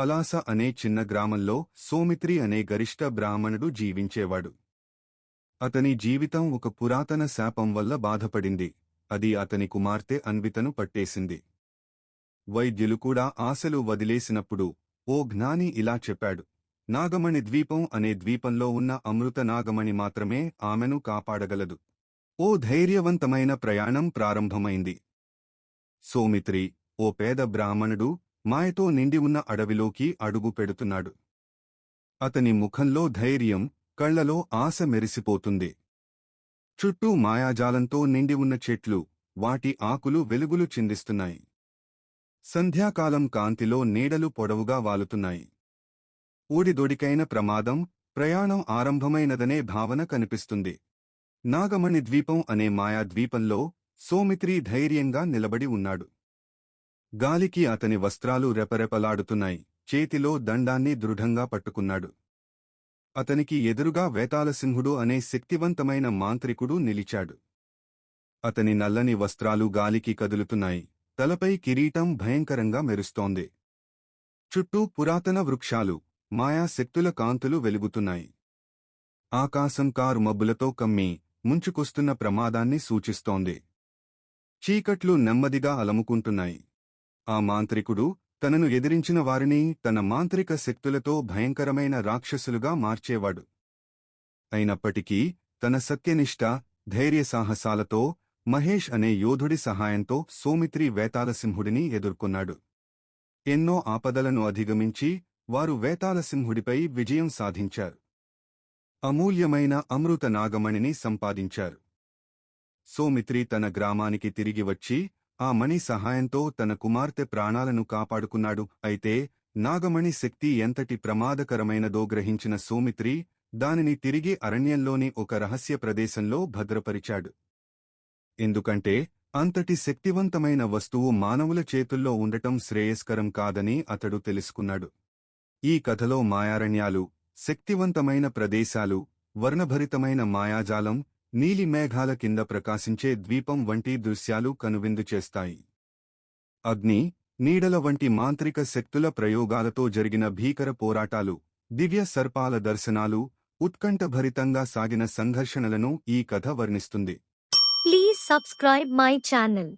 పలాస అనే చిన్న గ్రామంలో సోమిత్రి అనే గరిష్ట బ్రాహ్మణుడు జీవించేవాడు. అతని జీవితం ఒక పురాతన శాపం వల్ల బాధపడింది. అది అతని కుమార్తె అన్వితను పట్టేసింది. వైద్యులు కూడా ఆశలు వదిలేసినప్పుడు ఓ జ్ఞాని ఇలా చెప్పాడు. నాగమణి ద్వీపం అనే ద్వీపంలో ఉన్న అమృత నాగమణి మాత్రమే ఆమెను కాపాడగలదు. ఓ ధైర్యవంతమైన ప్రయాణం ప్రారంభమైంది. సోమిత్రి ఓ పేద బ్రాహ్మణుడు మాయతో నిండి ఉన్న అడవిలోకి అడుగు పెడుతున్నాడు. అతని ముఖంలో ధైర్యం కళ్ళలో ఆశ మెరిసిపోతుంది. చుట్టూ మాయాజాలంతో నిండి ఉన్న చెట్లు వాటి ఆకులు వెలుగులు చిందిస్తున్నాయి. సంధ్యాకాలం కాంతిలో నీడలు పొడవుగా వాలుతున్నాయి. ఊడిదొడికైన ప్రమాదం ప్రయాణం ఆరంభమైనదనే భావన కనిపిస్తుంది. నాగమణి ద్వీపం అనే మాయా ద్వీపంలో సోమిత్రి ధైర్యంగా నిలబడి ఉన్నాడు. గాలికి అతని వస్త్రాలు రెపరెపలాడుతున్నాయి. చేతిలో దండాన్ని దృఢంగా పట్టుకున్నాడు. అతనికి ఎదురుగా వేతాలసింహుడు అనే శక్తివంతమైన మాంత్రికుడు నిలిచాడు. అతని నల్లని వస్త్రాలు గాలికి కదులుతున్నాయి. తలపై కిరీటం భయంకరంగా మెరుస్తోంది. చుట్టూ పురాతన వృక్షాలు మాయాశక్తుల కాంతులు వెలుగుతున్నాయి. ఆకాశం కారు మబ్బులతో కమ్మి ముంచుకొస్తున్న ప్రమాదాన్ని సూచిస్తోంది. చీకట్లు నెమ్మదిగా అలముకుంటున్నాయి. ఆ మాంత్రికుడు తనను ఎదిరించిన వారిని తన మాంత్రిక శక్తులతో భయంకరమైన రాక్షసులుగా మార్చేవాడు. అయినప్పటికీ తన సత్యనిష్ట ధైర్యసాహసాలతో మహేష్ అనే యోధుడి సహాయంతో సోమిత్రి వేతాలసింహుడిని ఎదుర్కొన్నాడు. ఎన్నో ఆపదలను అధిగమించి వారు వేతాలసింహుడిపై విజయం సాధించారు. అమూల్యమైన అమృత నాగమణిని సంపాదించారు. సోమిత్రి తన గ్రామానికి తిరిగి వచ్చి ఆ మణి సహాయంతో తన కుమార్తె ప్రాణాలను కాపాడుకున్నాడు. అయితే నాగమణి శక్తి ఎంతటి ప్రమాదకరమైనదో గ్రహించిన సోమిత్రి దానిని తిరిగి అరణ్యంలోని ఒక రహస్య ప్రదేశంలో భద్రపరిచాడు. ఎందుకంటే అంతటి శక్తివంతమైన వస్తువు మానవుల చేతుల్లో ఉండటం శ్రేయస్కరం కాదని అతడు తెలుసుకున్నాడు. ఈ కథలో మాయారణ్యాలు శక్తివంతమైన ప్రదేశాలు వర్ణభరితమైన మాయాజాలం నీలి మేఘాల కింద ప్రకాశించే ద్వీపం వంటి దృశ్యాలు కనువిందు చేస్తాయి. అగ్ని నీడల వంటి మాంత్రిక శక్తుల ప్రయోగాలతో జరిగిన భీకర పోరాటాలు దివ్య సర్పాల దర్శనాలు ఉత్కంఠభరితంగా సాగిన సంఘర్షణలను ఈ కథ వర్ణిస్తుంది. Please subscribe my channel